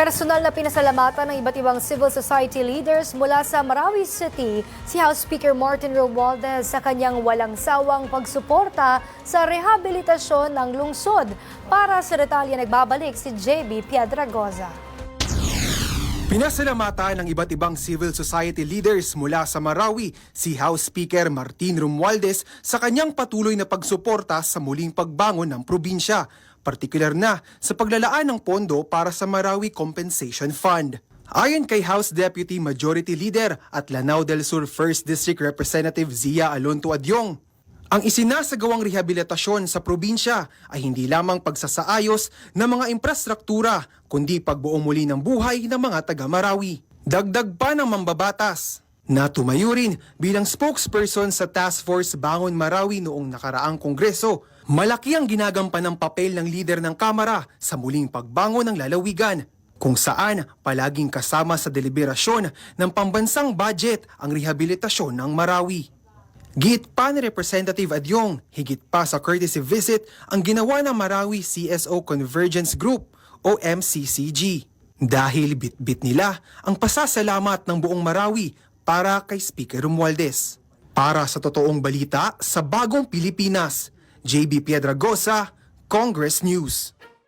Personal na pinasalamatan ng iba't ibang civil society leaders mula sa Marawi City si House Speaker Martin Romualdez sa kanyang walang sawang pagsuporta sa rehabilitasyon ng lungsod. Para sa detalye nagbabalik si JB Piedragoza. Pinasalamatan ng iba't ibang civil society leaders mula sa Marawi si House Speaker Martin Romualdez sa kanyang patuloy na pagsuporta sa muling pagbangon ng probinsya, partikular na sa paglalaan ng pondo para sa Marawi Compensation Fund. Ayon kay House Deputy Majority Leader at Lanao del Sur 1st District Representative Zia Alonto Adyong, ang isinasagawang rehabilitasyon sa probinsya ay hindi lamang pagsasaayos ng mga infrastruktura, kundi pagbuo muli ng buhay ng mga taga-Marawi. Dagdag pa ng mambabatas na rin bilang spokesperson sa Task Force Bangon Marawi noong nakaraang kongreso. Malaki ang ginagampan ng papel ng lider ng Kamara sa muling pagbangon ng lalawigan kung saan palaging kasama sa deliberasyon ng pambansang budget ang rehabilitasyon ng Marawi. Git pa ni Representative Adyong, higit pa sa courtesy visit ang ginawa ng Marawi CSO Convergence Group o MCCG. Dahil bit-bit nila ang pasasalamat ng buong Marawi para kay Speaker Romualdez. Para sa totoong balita sa Bagong Pilipinas, JB Piedragosa, Congress News.